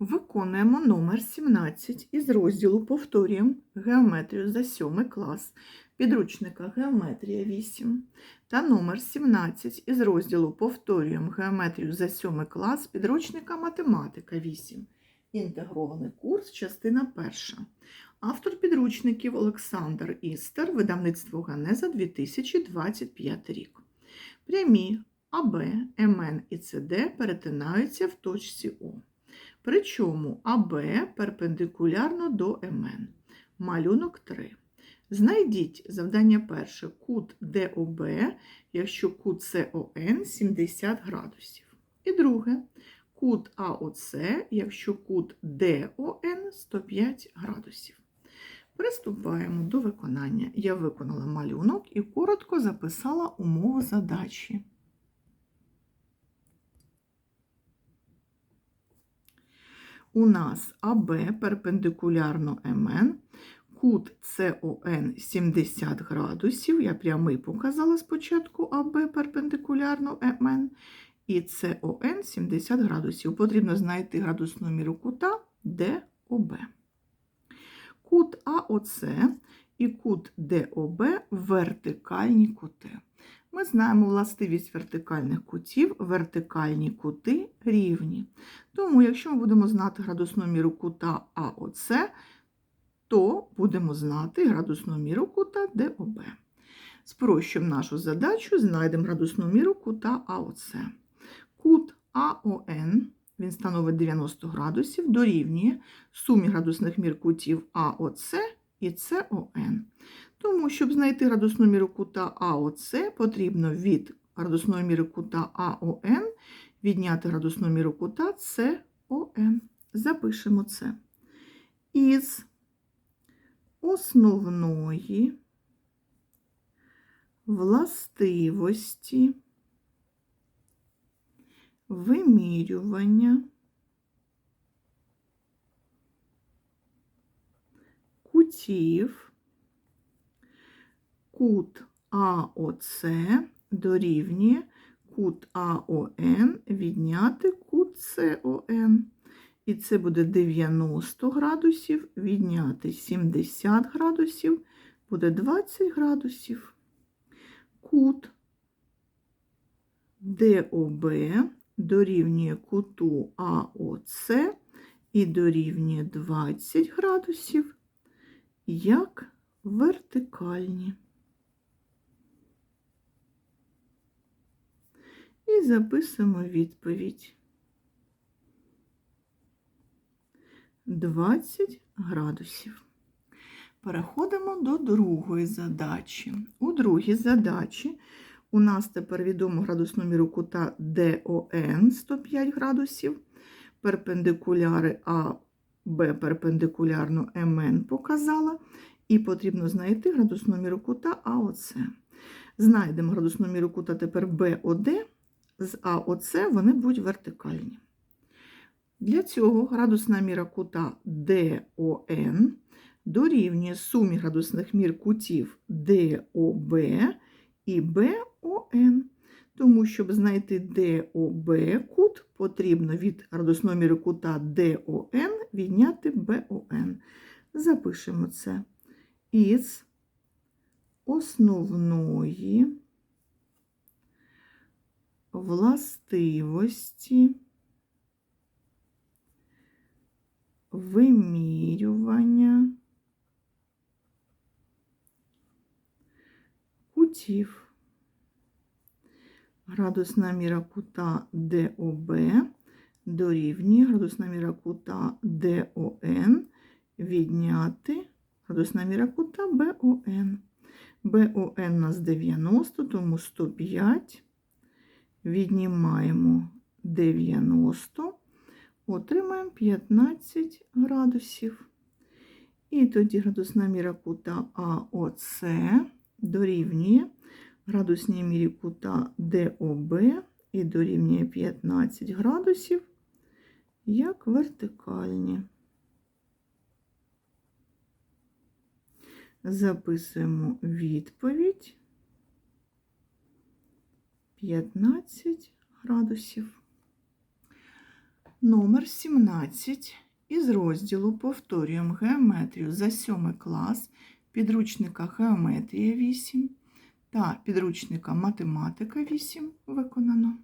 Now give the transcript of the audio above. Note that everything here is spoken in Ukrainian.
Виконуємо номер 17 із розділу Повторюємо геометрію за 7 клас підручника Геометрія 8 та номер 17 із розділу Повторюємо геометрію за 7 клас підручника Математика 8. Інтегрований курс, частина 1. Автор підручників Олександр Істер, видавництво Ганеза 2025 рік. Прямі АБ, МН і СД перетинаються в точці О. Причому АБ перпендикулярно до МН. Малюнок 3. Знайдіть завдання перше кут ДОБ, якщо кут СОН 70 градусів. І друге кут АОЦ, якщо кут ДОН 105 градусів. Приступаємо до виконання. Я виконала малюнок і коротко записала умову задачі. У нас АБ перпендикулярно МН, кут СОН 70 градусів. Я прямий показала спочатку АБ перпендикулярно МН і СОН 70 градусів. Потрібно знайти градусну міру кута ДОБ. Кут АОЦ і кут ДОБ вертикальні кути. Ми знаємо властивість вертикальних кутів, вертикальні кути рівні. Тому, якщо ми будемо знати градусну міру кута АОЦ, то будемо знати градусну міру кута ДОБ. Спрощуємо нашу задачу, знайдемо градусну міру кута АОЦ. Кут АОН, він становить 90 градусів, дорівнює сумі градусних мір кутів АОЦ і СОН. Тому, щоб знайти градусну міру кута АОЦ, потрібно від градусної міри кута АОН відняти градусну міру кута СОН. Запишемо це. Із основної властивості вимірювання кутів кут АОЦ дорівнює кут АОН відняти кут СОН. І це буде 90 градусів, відняти 70 градусів, буде 20 градусів. Кут ДОБ дорівнює куту АОЦ і дорівнює 20 градусів, як вертикальні. І записуємо відповідь. 20 градусів. Переходимо до другої задачі. У другій задачі у нас тепер відомо градусну міру кута ДОН 105 градусів, перпендикуляри А, Б перпендикулярно МН показала, і потрібно знайти градусну міру кута АОЦ. Знайдемо градусну міру кута тепер БОД з АОЦ, вони будуть вертикальні. Для цього градусна міра кута ДОН дорівнює сумі градусних мір кутів ДОБ і БОН. Тому, щоб знайти ДОБ кут, потрібно від градусної кута ДОН відняти БОН. Запишемо це із основної властивості вимірювання кутів. Градусна міра кута ДОБ дорівнює градусна міра кута ДОН відняти градусна міра кута БОН. БОН у нас 90, тому 105. Віднімаємо 90, отримаємо 15 градусів. І тоді градусна міра кута АОЦ дорівнює градусній мірі кута ДОБ і дорівнює 15 градусів, як вертикальні. Записуємо відповідь 15 градусів. Номер 17 із розділу Повторюємо геометрію за 7 клас підручника Геометрія 8 та підручника Математика 8 виконано.